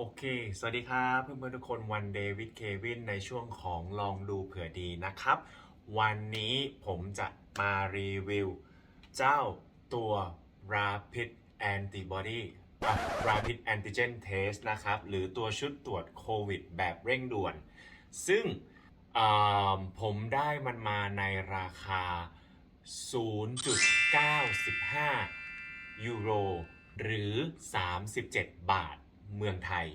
โอเค สวัสดีครับเพื่อนๆทุกคนวันเดวิดเควินในช่วงของลองดูเผื่อดีนะครับ วันนี้ผมจะมารีวิว เจ้าตัว Rapid Antibody Rapid Antigen Test นะครับ หรือตัวชุดตรวจโควิดแบบเร่งด่วน ซึ่งผมได้มันมาในราคา 0.95 ยูโร หรือ 37 บาท เมืองไทย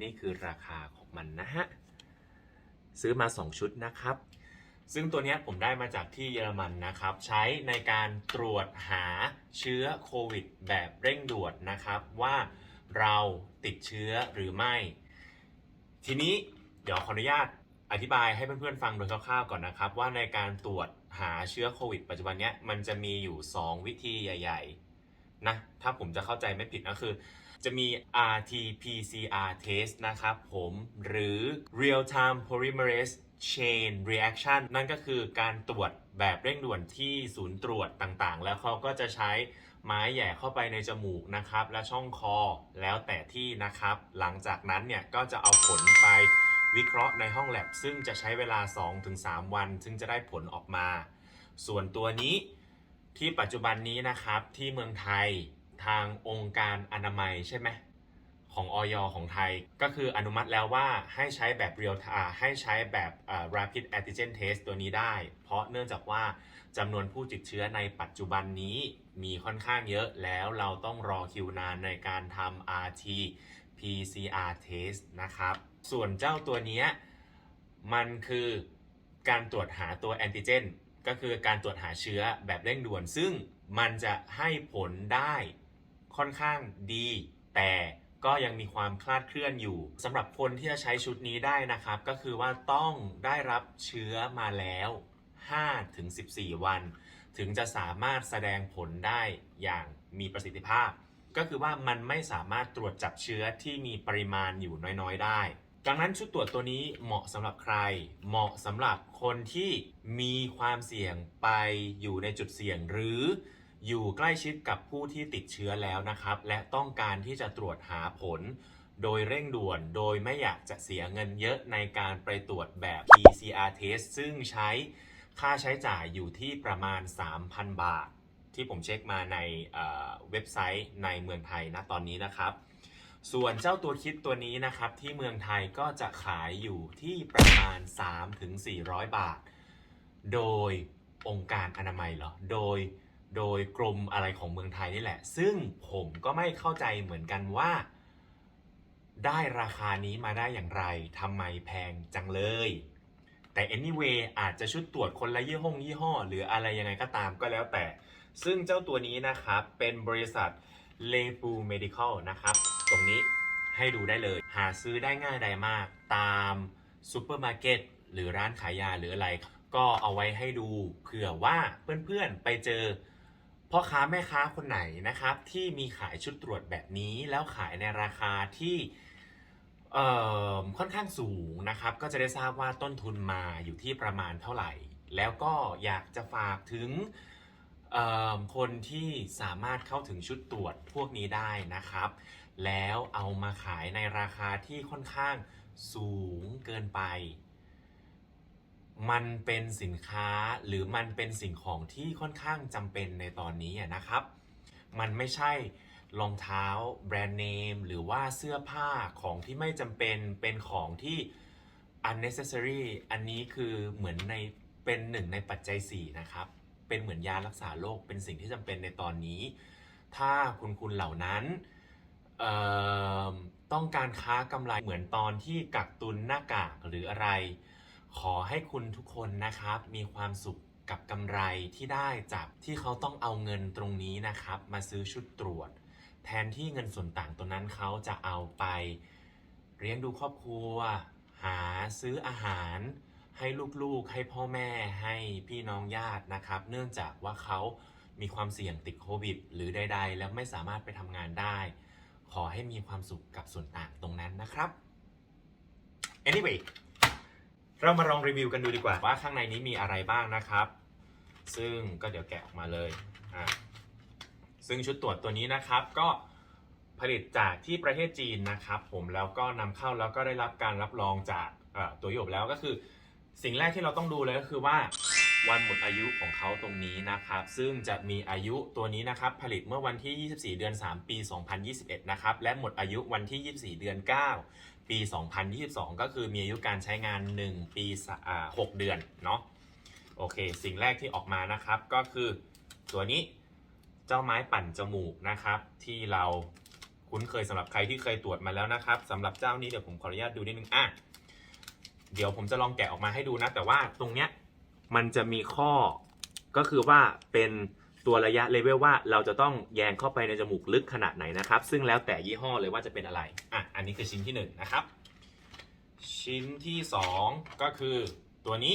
นี่คือราคาของมันนะฮะ ซื้อมา 2 ชุดนะครับ ซึ่งตัวเนี้ยผมได้มาจากที่เยอรมันนะครับ ใช้ในการตรวจหาเชื้อโควิดแบบเร่งด่วนนะครับ ว่าเราติดเชื้อหรือไม่ ทีนี้เดี๋ยวขออนุญาตอธิบายให้เพื่อนๆฟังโดยคร่าวๆก่อนนะครับ ว่าในการตรวจหาเชื้อโควิดปัจจุบันเนี้ยมันจะมีอยู่ 2 วิธีใหญ่ ๆนะถ้าผมจะเข้าใจไม่ผิดก็คือ จะมี RT-PCR test นะครับผมหรือ real time polymerase chain reaction นั่นก็คือการตรวจแบบเร่งด่วนที่ศูนย์ตรวจต่างๆ แล้วเขาก็จะใช้ไม้แย่เข้าไปในจมูกนะครับ และช่องคอแล้วแต่ที่นะครับ หลังจากนั้นเนี่ยก็จะเอาผลไปวิเคราะห์ในห้องแลบ ซึ่งจะใช้เวลา 2-3 วัน ซึ่งจะได้ผลออกมา ส่วนตัวนี้ที่ปัจจุบันนี้นะครับที่เมืองไทย ทางองค์การอนามัยใช่ไหมของออยของไทย ก็คืออนุมัติแล้วว่าให้ใช้แบบเรียลให้ใช้แบบ rapid antigen test ตัวนี้ได้ เพราะเนื่องจากว่าจำนวนผู้ติดเชื้อในปัจจุบันนี้มีค่อนข้างเยอะแล้วเราต้องรอคิวนานในการทำ RT PCR test นะครับ ส่วนเจ้าตัวนี้มันคือการตรวจหาตัวแอนติเจนก็คือการตรวจหาเชื้อแบบเร่งด่วน ซึ่งมันจะให้ผลได้ ค่อนข้างดี แต่ก็ยังมีความคลาดเคลื่อนอยู่สำหรับคนที่จะใช้ชุดนี้ได้นะครับ ก็คือว่าต้องได้รับเชื้อมาแล้ว 5-14 วัน ถึงจะสามารถแสดงผลได้อย่างมีประสิทธิภาพ ก็คือว่ามันไม่สามารถตรวจจับเชื้อที่มีปริมาณอยู่น้อยๆ ได้ดังนั้นชุดตรวจตัวนี้เหมาะสำหรับใคร เหมาะสำหรับคนที่มีความเสี่ยงไปอยู่ในจุดเสี่ยงหรือ อยู่ใกล้ชิดกับผู้ที่ติดเชื้อแล้วนะครับ และต้องการที่จะตรวจหาผล โดยเร่งด่วนโดยไม่อยากจะเสียเงินเยอะในการไปตรวจแบบ PCR test ซึ่งใช้ค่าใช้จ่ายอยู่ที่ประมาณ 3,000 บาท ที่ผมเช็คมาในเเว็บไซต์ในเมืองไทยนะตอนนี้นะครับ ส่วนเจ้าตัวคิดตัวนี้นะครับ ที่เมืองไทยก็จะขายอยู่ที่ประมาณ 3-400 บาท โดยองค์การอนามัยเหรอ โดย โดยกรมอะไรของเมืองไทยนี่แหละ ซึ่งผมก็ไม่เข้าใจเหมือนกันว่า ได้ราคานี้มาได้อย่างไรทำไมแพงจังเลย แต่ anyway อาจจะชุดตรวจคนละยี่ห้องยี่ห้อ หรืออะไรยังไงก็ตามก็แล้วแต่ ซึ่งเจ้าตัวนี้นะครับ เป็นบริษัท l e p u Medical นะครับ ตรงนี้ให้ดูได้เลย หาซื้อได้ง่ายได้มาก ตามซูเปอร์มาร์เก็ตหรือร้านขายยาหรืออะไร ก็เอาไว้ให้ดูเผื่อว่าเพื่อนๆไปเจอ พ่อค้าแม่ค้าคนไหนนะครับ ที่มีขายชุดตรวจแบบนี้แล้วขายในราคาที่ค่อนข้างสูงนะครับ ก็จะได้ทราบว่าต้นทุนมาอยู่ที่ประมาณเท่าไหร่ แล้วก็อยากจะฝากถึงคนที่สามารถเข้าถึงชุดตรวจพวกนี้ได้นะครับ แล้วเอามาขายในราคาที่ค่อนข้างสูงเกินไป มันเป็นสินค้าหรือมันเป็นสิ่งของที่ค่อนข้างจำเป็นในตอนนี้นะครับ มันไม่ใช่รองเท้าแบรนด์เนมหรือว่าเสื้อผ้าของที่ไม่จำเป็นเป็นของที่ unnecessary อันนี้คือเหมือนในเป็นหนึ่งในปัจจัย 4 นะครับ เป็นเหมือนยารักษาโรคเป็นสิ่งที่จำเป็นในตอนนี้ ถ้าคุณคุณเหล่านั้นต้องการค้ากำไรเหมือนตอนที่กักตุนหน้ากากหรืออะไร ขอให้คุณทุกคนนะครับ มีความสุขกับกำไรที่ได้จากที่เขาต้องเอาเงินตรงนี้นะครับ มาซื้อชุดตรวจ แทนที่เงินส่วนต่างตรงนั้นเขาจะเอาไปเลี้ยงดูครอบครัว หาซื้ออาหาร ให้ลูกๆ ให้พ่อแม่ให้พี่น้องญาตินะครับ เนื่องจากว่าเขามีความเสี่ยงติดโควิด หรือใด ๆ แล้วไม่สามารถไปทำงานได้ ขอให้มีความสุขกับส่วนต่างตรงนั้นนะครับ anyway เรามาลองรีวิวกันดูดีกว่าว่าข้างในนี้มีอะไรบ้างนะครับ ซึ่งก็เดี๋ยวแกะออกมาเลยอะซึ่งชุดตรวจตัวนี้นะครับก็ผลิตจากที่ประเทศจีนนะครับ ผมแล้วก็นำเข้าแล้วก็ได้รับการรับรองจากตัวยุโรปแล้วก็คือ สิ่งแรกที่เราต้องดูเลยก็คือว่าวันหมดอายุของเขาตรงนี้นะครับ ซึ่งจะมีอายุตัวนี้นะครับ ผลิตเมื่อวันที่ 24 เดือน 3 ปี 2021 นะครับ และหมดอายุวันที่ 24 เดือน 9 ปี 2022 ก็คือมีอายุการใช้งาน 1 ปี6เดือนเนาะโอเค สิ่งแรกที่ออกมานะครับก็คือตัวนี้เจ้าไม้ปั่นจมูกนะครับ ที่เราคุ้นเคยสำหรับใครที่เคยตรวจมาแล้วนะครับสำหรับเจ้านี้เดี๋ยวผมขออนุญาตดูนิดนึงอะเดี๋ยวผมจะลองแกะออกมาให้ดูนะ แต่ว่าตรงเนี้ยมันจะมีข้อก็คือว่าเป็น ตัวระยะเลเวลว่าเราจะต้องแยงเข้าไปในจมูกลึกขนาดไหนนะครับ ซึ่งแล้วแต่ยี่ห้อเลยว่าจะเป็นอะไร อะ อันนี้คือชิ้นที่หนึ่งนะครับ ชิ้นที่สองก็คือตัวนี้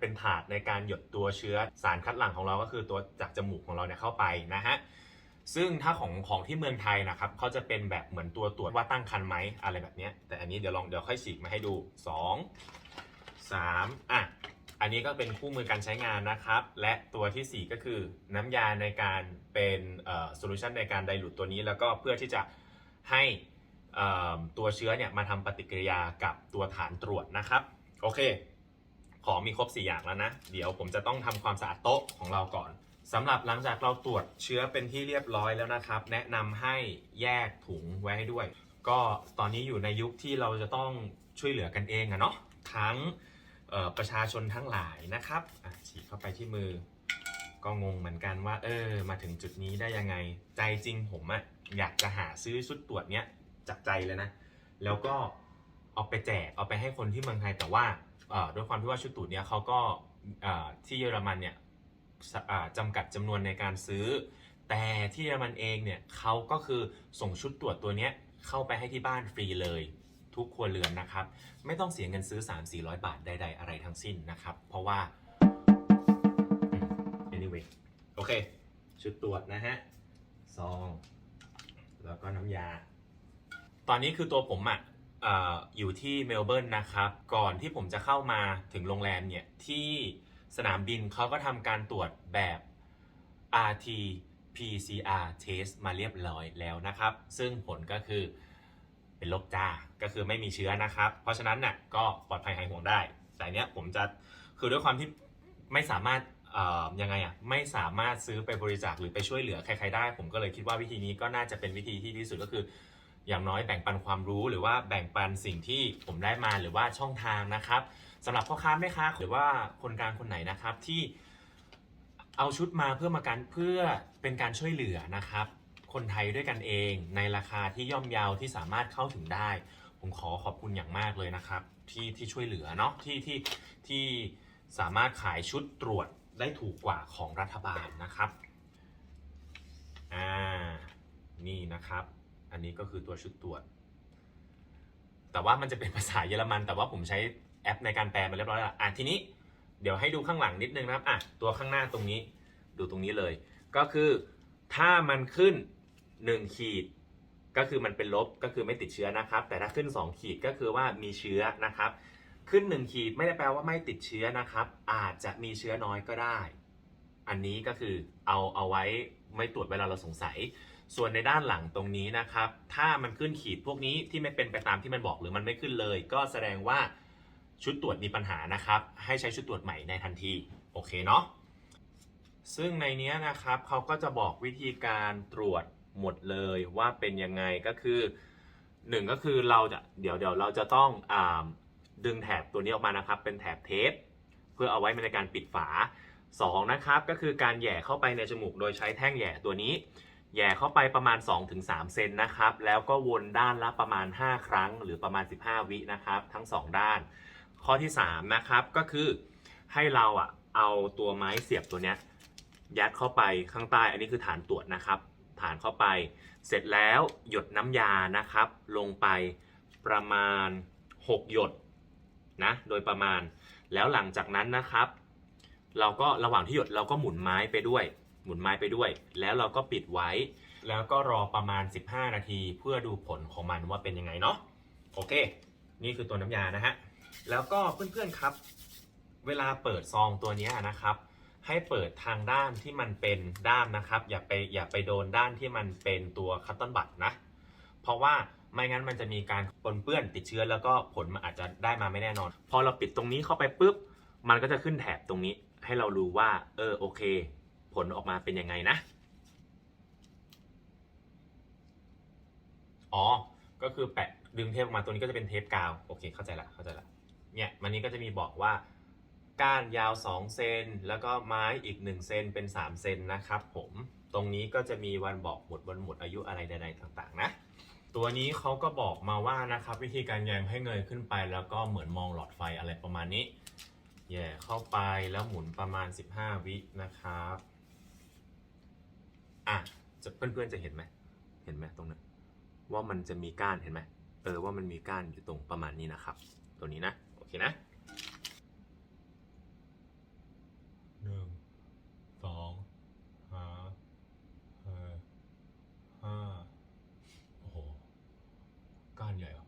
เป็นถาดในการหยดตัวเชื้อสารคัดหลั่งของเราก็คือตัวจากจมูกของเราเนี่ยเข้าไปนะฮะซึ่งถ้าของของที่เมืองไทยนะครับเขาจะเป็นแบบเหมือนตัวตรวจว่าตั้งครรภ์ไหมอะไรแบบนี้แต่อันนี้เดี๋ยวลองเดี๋ยวค่อยฉีกมาให้ดู 2 3อะ อันนี้ก็เป็นคู่มือการใช้งานนะครับ และตัวทีสี่4 ก็คือน้ำยาในการเป็นโซลูชันในการไดรูตตัวนี้ แล้วก็เพื่อที่จะให้ตัวเชื้อเนี่ยมาทำปฏิกิริยากับตัวฐานตรวจนะครับ โอเค ของมีครบ 4 อย่างแล้วนะ เดี๋ยวผมจะต้องทำความสะอาดโต๊ะของเราก่อนสำหรับหลังจากเราตรวจเชื้อเป็นที่เรียบร้อยแล้วนะครับ แนะนำให้แยกถุงไว้ให้ด้วย ก็ตอนนี้อยู่ในยุคที่เราจะต้องช่วยเหลือกันเองอะเนาะทั้ง ประชาชนทั้งหลายนะครับฉีดเข้าไปที่มือ ก็งงเหมือนกันว่า เออ มาถึงจุดนี้ได้ยังไง ใจจริงผมอะอยากจะหาซื้อชุดตรวจเนี้ยจากใจเลยนะ แล้วก็เอาไปแจกเอาไปให้คนที่เมืองไทยแต่ว่าด้วยความที่ว่าชุดตรวจเนี้ยเขาก็ที่เยอรมันเนี่ยจำกัดจำนวนในการซื้อ แต่ที่เยอรมันเองเนี่ยเขาก็คือส่งชุดตรวจตัวเนี้ยเข้าไปให้ที่บ้านฟรีเลย ทุกครัวเรือนนะครับ ไม่ต้องเสียเงินซื้อ 3-400 บาทใดๆ อะไรทั้งสิ้นนะครับ เพราะว่า anyway โอเค ชุดตรวจนะฮะซอง แล้วก็น้ำยา ตอนนี้คือตัวผมอะเอ่ออยู่ที่เมลเบิร์นนะครับ ก่อนที่ผมจะเข้ามาถึงโรงแรมเนี่ย ที่สนามบินเขาก็ทำการตรวจแบบ RT PCR test มาเรียบร้อยแล้วนะครับ ซึ่งผลก็คือ เป็นลบจ้าก็คือไม่มีเชื้อนะครับ เพราะฉะนั้นน่ะก็ปลอดภัยหายห่วงได้ แต่เนี้ยผมจะคือด้วยความที่ไม่สามารถเอ่อยังไงอะไม่สามารถซื้อไปบริจาคหรือไปช่วยเหลือใครๆได้ ผมก็เลยคิดว่าวิธีนี้ก็น่าจะเป็นวิธีที่ดีสุดก็คือ อย่างน้อยแบ่งปันความรู้หรือว่าแบ่งปันสิ่งที่ผมได้มาหรือว่าช่องทางนะครับสำหรับพ่อค้าแม่ค้าหรือว่าคนกลางคนไหนนะครับที่เอาชุดมาเพื่อมาการเพื่อเป็นการช่วยเหลือนะครับ คนไทยด้วยกันเอง ในราคาที่ย่อมเยาวที่สามารถเข้าถึงได้ ผมขอขอบคุณอย่างมากเลยนะครับ ที่ที่ช่วยเหลือเนาะที่ที่ที่สามารถขายชุดตรวจได้ถูกกว่าของรัฐบาลนะครับอ่านี่นะครับ อันนี้ก็คือตัวชุดตรวจ แต่ว่ามันจะเป็นภาษาเยอรมัน แต่ว่าผมใช้แอปในการแปลมาเรียบร้อยแล้วอะทีนี้เดี๋ยวให้ดูข้างหลังนิดนึงนะครับอะตัวข้างหน้าตรงนี้ ดูตรงนี้เลย ก็คือถ้ามันขึ้น 1 ขีด ก็คือมันเป็นลบก็คือไม่ติดเชื้อนะครับ แต่ถ้าขึ้น 2 ขีดก็คือว่ามีเชื้อนะครับ ขึ้น 1 ขีดไม่ได้แปลว่าไม่ติดเชื้อนะครับ อาจจะมีเชื้อน้อยก็ได้ อันนี้ก็คือเอาเอาไว้ไม่ตรวจเวลาเราสงสัย ส่วนในด้านหลังตรงนี้นะครับ ถ้ามันขึ้นขีดพวกนี้ที่ไม่เป็นไปตามที่มันบอกหรือมันไม่ขึ้นเลย ก็แสดงว่าชุดตรวจมีปัญหานะครับ ให้ใช้ชุดตรวจใหม่ในทันที โอเคเนาะซึ่งในนี้นะครับเขาก็จะบอกวิธีการตรวจ หมดเลยว่าเป็นยังไงก็คือหนึ่งก็คือเราจะเดี๋ยวเดี๋ยวเราจะต้องอดึงแถบตัวนี้ออกมานะครับ เป็นแถบเทป เพื่อเอาไว้ในการปิดฝาสองนะครับก็คือการแย่เข้าไปในจมูกโดยใช้แท่งแย่ตัวนี้ แย่เข้าไปประมาณ 2-3 เซนนะครับ แล้วก็วนด้านละประมาณ 5 ครั้ง หรือประมาณ 15 วินะครับ ทั้ง 2 ด้าน ข้อที่3นะครับก็คือให้เราอะเอาตัวไม้เสียบตัวเนี้ยยัดเข้าไปข้างใต้ อันนี้คือฐานตรวจนะครับ ฐานเข้าไป เสร็จแล้วหยดน้ำยานะครับ ลงไปประมาณ 6 หยดนะโดยประมาณ แล้วหลังจากนั้นนะครับ เราก็ระหว่างที่หยดเราก็หมุนไม้ไปด้วย หมุนไม้ไปด้วย แล้วเราก็ปิดไว้ แล้วก็รอประมาณ 15 นาที เพื่อดูผลของมันว่าเป็นยังไงเนาะโอเค นี่คือตัวน้ำยานะฮะแล้วก็เพื่อนๆครับ เวลาเปิดซองตัวนี้นะครับ ให้เปิดทางด้านที่มันเป็นด้ามนะครับ อย่าไปอย่าไปโดนด้านที่มันเป็นตัวคัตเติ้ลบัตนะ เพราะว่าไม่งั้นมันจะมีการปนเปื้อนติดเชื้อแล้วก็ผลมันอาจจะได้มาไม่แน่นอน พอเราปิดตรงนี้เข้าไปปุ๊บ มันก็จะขึ้นแถบตรงนี้ ให้เรารู้ว่า เออโอเค ผลออกมาเป็นยังไงนะ อ๋อ ก็คือแปะดึงเทปออกมาตัวนี้ก็จะเป็นเทปกาว โอเค เข้าใจละเข้าใจละเนี่ยมันนี้ก็จะมีบอกว่า ก้านยาว 2 เซนแล้วก็ไม้อีก 1 เซนเป็น 3 เซนนะครับผมตรงนี้ก็จะมีวันบอกหมดวันหมดอายุอะไรใดๆต่างๆ นะ ตัวนี้เขาก็บอกมาว่านะครับ วิธีการแยงให้เงยขึ้นไป แล้วก็เหมือนมองหลอดไฟอะไรประมาณนี้ แย่เข้าไปแล้วหมุนประมาณ 15 วินะครับอะจะเพื่อนๆจะเห็นไหมเห็นไหมตรงนั้นว่ามันจะมีก้านเห็นไหมเออว่ามันมีก้านอยู่ตรงประมาณนี้นะครับ ตัวนี้นะโอเคนะ หนึ่ง สองห้าเออห้าโอ้โห ก้านใหญ่เหรอ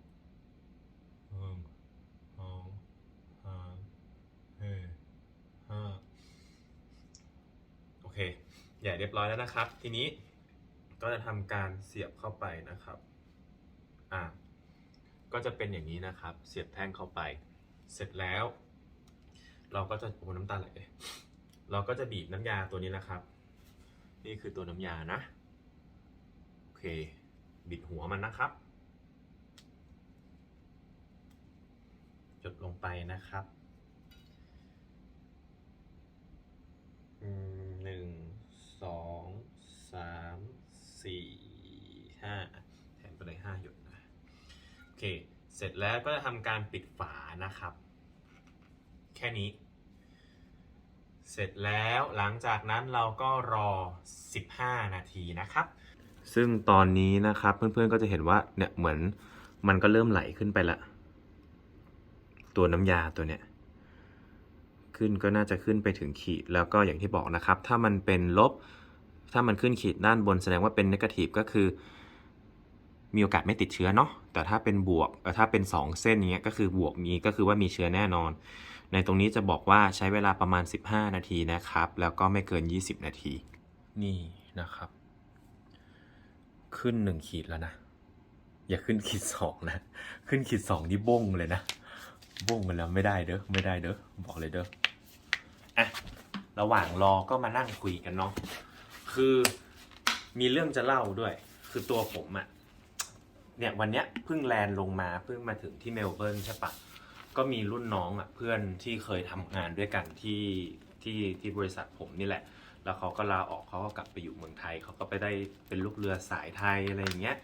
หนึ่งสองสามสี่ห้าโอเค ใหญ่เรียบร้อยแล้วนะครับ ทีนี้ก็จะทำการเสียบเข้าไปนะครับ อ่า ก็จะเป็นอย่างนี้นะครับ เสียบแท่งเข้าไป เสร็จแล้ว เราก็จะโอ้น้ำตาไหลเลยเราก็จะบีบน้ำยาตัวนี้นะครับ นี่คือตัวน้ำยานะ โอเค บิดหัวมันนะครับ จดลงไปนะครับหนึ่ง สองสามสี่ห้าแถมไปเลยห้าหยดนะโอเค เสร็จแล้วก็จะทำการปิดฝานะครับ แค่นี้ เสร็จแล้วหลังจากนั้นเราก็รอ 15 นาทีนะครับ ซึ่งตอนนี้นะครับเพื่อนๆก็จะเห็นว่าเนี่ยเหมือนมันก็เริ่มไหลขึ้นไปละ ตัวน้ำยาตัวเนี้ย ขึ้นก็น่าจะขึ้นไปถึงขีด แล้วก็อย่างที่บอกนะครับ ถ้ามันเป็นลบ ถ้ามันขึ้นขีดด้านบนแสดงว่าเป็นนกาทีฟก็คือ มีโอกาสไม่ติดเชื้อเนาะแต่ถ้าเป็นบวกถ้าเป็น 2 เส้นอย่างเงี้ยก็คือบวกมีก็คือว่ามีเชื้อแน่นอน ในตรงนี้จะบอกว่าใช้เวลาประมาณ 15 นาทีนะครับ แล้วก็ไม่เกิน 20 นาทีนี่นะครับ ขึ้น 1 ขีดแล้วนะอย่าขึ้นขีด2นะ ขึ้นขีด2นี่บ้งเลยนะบ้งกันแล้วไม่ได้เด้อ ไม่ได้เด้อ บอกเลยเด้อ อะระหว่างรอก็มานั่งคุยกันเนาะคือมีเรื่องจะเล่าด้วย คือตัวผมอะเนี่ยวันเนี้ยเพิ่งแลนด์ลงมาเพิ่งมาถึงที่เมลเบิร์นใช่ปะก็มีรุ่นน้องอะเพื่อนที่เคยทำงานด้วยกันที่ที่ที่บริษัทผมนี่แหละ แล้วเขาก็ลาออกเขาก็กลับไปอยู่เมืองไทย เขาก็ไปได้เป็นลูกเรือสายไทยอะไรอย่างเงี้ย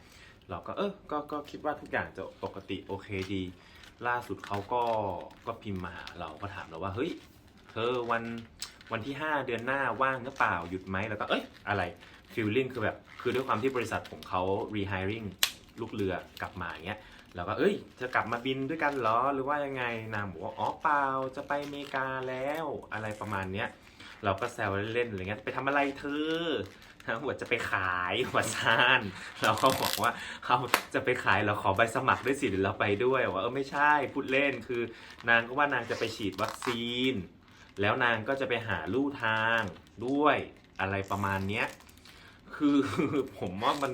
เราก็เออก็ก็คิดว่าทุกอย่างจะปกติโอเคดี ล่าสุดเขาก็ก็พิมพ์มาหาเราก็ถามเราว่าเฮ้ย อวันวันที่ 5 เดือนหน้าว่างหรือเปล่าหยุดไหมแล้วก็เอ้ยอะไรฟิลลิ่งคือแบบคือด้วยความที่บริษัทผมเขา rehiring ลูกเรือกลับมาอย่างเงี้ยแล้วก็เอ้ย จะกลับมาบินด้วยกันเหรอหรือว่ายังไงนางบอกว่าอ๋อเปล่าจะไปอเมริกาแล้วอะไรประมาณเนี้ยเราก็แซวเล่นๆอะไรเงี้ยไปทำอะไรเธอนะหัวจะไปขายหัวซานเราก็บอกว่าเขาจะไปขายเราขอใบสมัครด้วยสิเดี๋ยวเราไปด้วยว่าเออไม่ใช่พูดเล่นคือนางก็ว่านางจะไปฉีดวัคซีน แล้วนางก็จะไปหาลู่ทางด้วยอะไรประมาณเนี้ย คือผมว่ามัน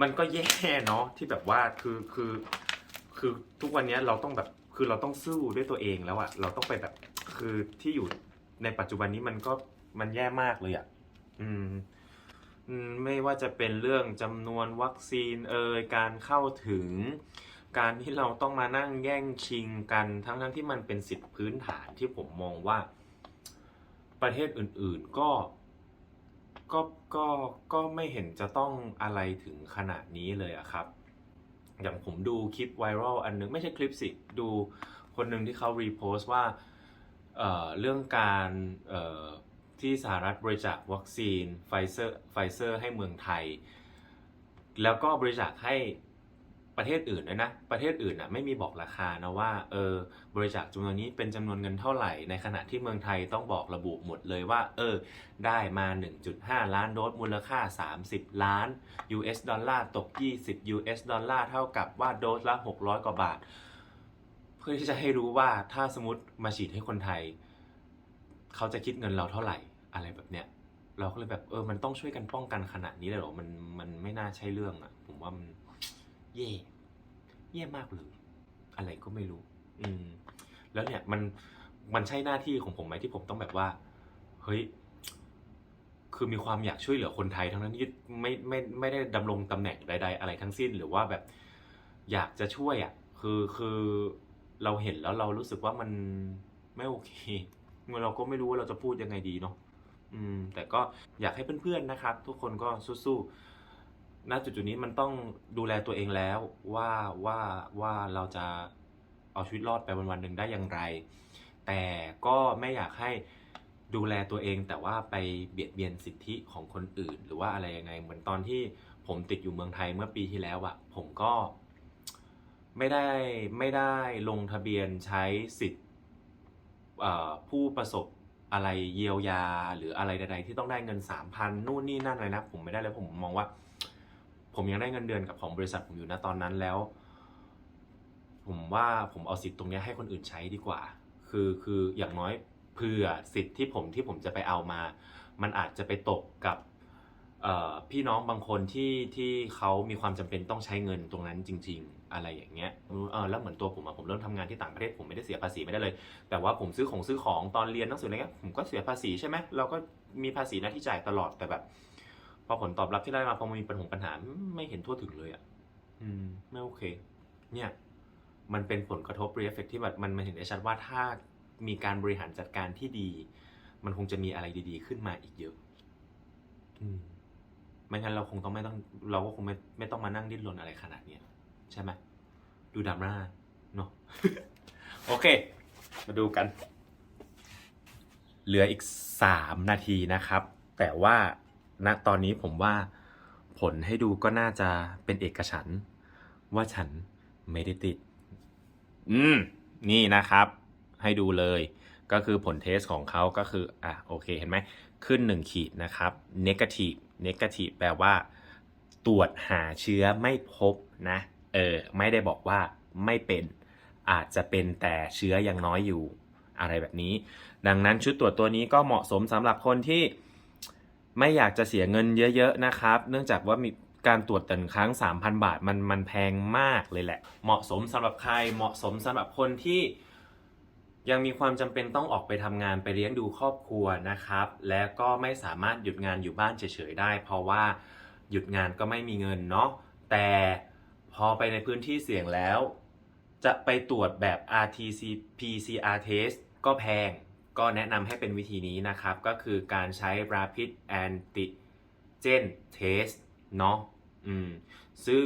มันก็แย่เนาะที่แบบว่าคือคือคือทุกวันนี้เราต้องแบบคือเราต้องสู้ด้วยตัวเองแล้วอะเราต้องไปแบบคือที่อยู่ในปัจจุบันนี้มันก็มันแย่มากเลยอะอืมอืมไม่ว่าจะเป็นเรื่องจำนวนวัคซีนเอ่ยการเข้าถึง การที่เราต้องมานั่งแย่งชิงกันทั้งทั้งที่มันเป็นสิทธิพื้นฐานที่ผมมองว่า ประเทศอื่นๆก็ก็ก็ก็ไม่เห็นจะต้องอะไรถึงขนาดนี้เลยอะครับ อย่างผมดูคลิปไวรัลอันนึง ไม่ใช่คลิปสิ ดูคนหนึ่งที่เขารีโพสต์ว่าเเรื่องการที่สหรัฐบริจาควัคซีนไฟเซอร์ไฟเซอร์ให้เมืองไทย แล้วก็บริจาคให้ ประเทศอื่นด้วยนะ ประเทศอื่นอะไม่มีบอกราคานะว่าเออบริจาคจำนวนนี้เป็นจำนวนเงินเท่าไหร่ ในขณะที่เมืองไทยต้องบอกระบุหมดเลยว่า เออ ได้มา 1.5 ล้านโดสมูลค่า 30 ล้าน US ดอลลาร์ตก 20 US ดอลลาร์เท่ากับว่าโดสละ 600 กว่าบาท เพื่อที่จะให้รู้ว่าถ้าสมมติมาฉีดให้คนไทย เขาจะคิดเงินเราเท่าไหร่อะไรแบบเนี้ยเราก็เลยแบบเออมันต้องช่วยกันป้องกันขนาดนี้เลยเหรอมันมันไม่น่าใช่เรื่องอะผมว่ามัน แย่แย่มากเลย อะไรก็ไม่รู้ อืม แล้วเนี่ยมันมันใช่หน้าที่ของผมไหมที่ผมต้องแบบว่า เฮ้ย คือมีความอยากช่วยเหลือคนไทยทั้งนั้นที่ไม่ไม่ไม่ได้ดำรงตำแหน่งใด ๆ อะไรทั้งสิ้นหรือว่าแบบ อยากจะช่วยอะ คือคือเราเห็นแล้วเรารู้สึกว่ามันไม่โอเคเราก็ไม่รู้ว่าเราจะพูดยังไงดีเนาะอืม แต่ก็อยากให้เพื่อนๆนะครับ ทุกคนก็สู้ๆ ณจุดจุดนี้มันต้องดูแลตัวเองแล้วว่าว่าว่าเราจะเอาชีวิตรอดไปวันๆหนึ่งได้อย่างไร แต่ก็ไม่อยากให้ดูแลตัวเองแต่ว่าไปเบียดเบียนสิทธิของคนอื่น หรือว่าอะไรยังไงเหมือนตอนที่ผมติดอยู่เมืองไทยเมื่อปีที่แล้วอะผมก็ไม่ได้ไม่ได้ลงทะเบียนใช้สิทธิ์ผู้ประสบอะไรเยียวยา หรืออะไรใดๆที่ต้องได้เงินสามพันนู่นนี่นั่นอะไรนะ ผมไม่ได้เลยผมมองว่า ผมยังได้เงินเดือนกับของบริษัทผมอยู่นะตอนนั้นแล้ว ผมว่าผมเอาสิทธิ์ตรงนี้ให้คนอื่นใช้ดีกว่า คือคืออย่างน้อยเผื่อสิทธิ์ที่ผมที่ผมจะไปเอามา มันอาจจะไปตกกับพี่น้องบางคนที่ที่เขามีความจำเป็นต้องใช้เงินตรงนั้นจริง ๆ อะไรอย่างเงี้ยเออแล้วเหมือนตัวผมอะผมเริ่มทำงานที่ต่างประเทศผมไม่ได้เสียภาษีไม่ได้เลย แต่ว่าผมซื้อของซื้อของตอนเรียนหนังสืออะไรเงี้ยผมก็เสียภาษีใช่ไหมเราก็มีภาษีหน้าที่จ่ายตลอดแต่แบบ อผลตอบรับที่ได้มาพอมันมีปัญหาปัญหาไม่เห็นทั่วถึงเลยอะอืม ไม่โอเค เนี่ย มันเป็นผลกระทบ r e f f e c t ที่แบบมันมันเห็นได้ชัดว่าถ้ามีการบริหารจัดการที่ดี มันคงจะมีอะไรดี ๆ ขึ้นมาอีกเยอะ อืมไม่งั้นเราคงต้องไม่ต้อง เราก็คงไม่ไม่ต้องมานั่งดิ้นรนอะไรขนาดเนี้ยใช่ไหมดูดราม่าเนาะโอเค มาดูกัน เหลืออีก3นาทีนะครับ แต่ว่า ณตอนนี้ผมว่าผลให้ดูก็น่าจะเป็นเอกฉันท์ว่าฉันไม่ได้ติด อืม นี่นะครับ ให้ดูเลย ก็คือผลเทสของเขาก็คือ อะ โอเค เห็นไหม ขึ้น 1 ขีดนะครับ negative negative แปลว่า ตรวจหาเชื้อไม่พบนะ เออ ไม่ได้บอกว่าไม่เป็น อาจจะเป็นแต่เชื้อยังน้อยอยู่ อะไรแบบนี้ ดังนั้นชุดตรวจตัวนี้ก็เหมาะสมสำหรับคนที่ ไม่อยากจะเสียเงินเยอะๆนะครับ เนื่องจากว่ามีการตรวจแต่ละครั้ง 3,000 บาทมันมันแพงมากเลยแหละ เหมาะสมสำหรับใครเหมาะสมสำหรับคนที่ยังมีความจำเป็นต้องออกไปทำงานไปเลี้ยงดูครอบครัวนะครับ และก็ไม่สามารถหยุดงานอยู่บ้านเฉยๆได้ เพราะว่าหยุดงานก็ไม่มีเงินเนาะแต่พอไปในพื้นที่เสี่ยงแล้ว จะไปตรวจแบบ RTC PCR test ก็แพง ก็แนะนำให้เป็นวิธีนี้นะครับ ก็คือการใช้ rapid antigen test เนาะอืมซึ่ง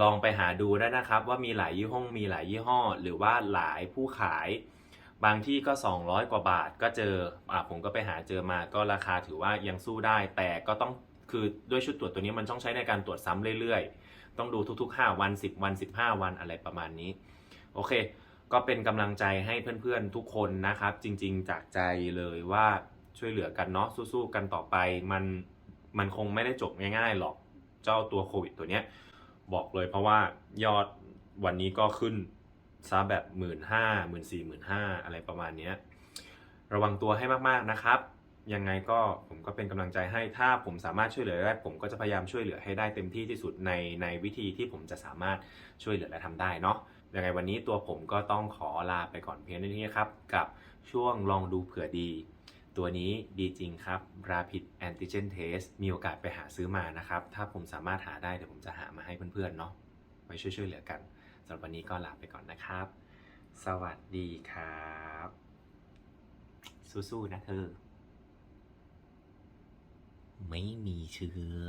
ลองไปหาดูได้นะครับว่ามีหลายยี่ห้อมีหลายยี่ห้อ หรือว่าหลายผู้ขาย บางที่ก็ 200 กว่าบาทก็เจออ่าผมก็ไปหาเจอมาก็ราคาถือว่ายังสู้ได้ แต่ก็ต้องคือด้วยชุดตรวจตัวนี้มันต้องใช้ในการตรวจซ้ำเรื่อยๆ ต้องดูทุกๆ 5 วัน 10 วัน 15 วันอะไรประมาณนี้ โอเค ก็เป็นกำลังใจให้เพื่อนๆทุกคนนะครับ จริง ๆ จากใจเลยว่าช่วยเหลือกันเนาะสู้ๆกันต่อไปมันมันคงไม่ได้จบง่ายๆหรอกเจ้าตัวโควิดตัวเนี้ยบอกเลยเพราะว่ายอดวันนี้ก็ขึ้นซะแบบหมื่นห้าหมื่นสี่หมื่นห้าอะไรประมาณเนี้ยระวังตัวให้มากๆนะครับ ยังไงก็ผมก็เป็นกำลังใจให้ถ้าผมสามารถช่วยเหลือได้ ผมก็จะพยายามช่วยเหลือให้ได้เต็มที่ที่สุดในในวิธีที่ผมจะสามารถช่วยเหลือและทำได้เนาะ ยังไงวันนี้ตัวผมก็ต้องขอลาไปก่อนเพียงเท่านี้ครับ กับช่วงลองดูเผื่อดี ตัวนี้ดีจริงครับ Rapid Antigen Test มีโอกาสไปหาซื้อมานะครับ ถ้าผมสามารถหาได้เดี๋ยวผมจะหามาให้เพื่อนๆเนาะไว้ช่วยๆเหลือกันสำหรับวันนี้ก็ลาไปก่อนนะครับ สวัสดีครับ สู้ๆนะเธอ ไม่มีเชื้อ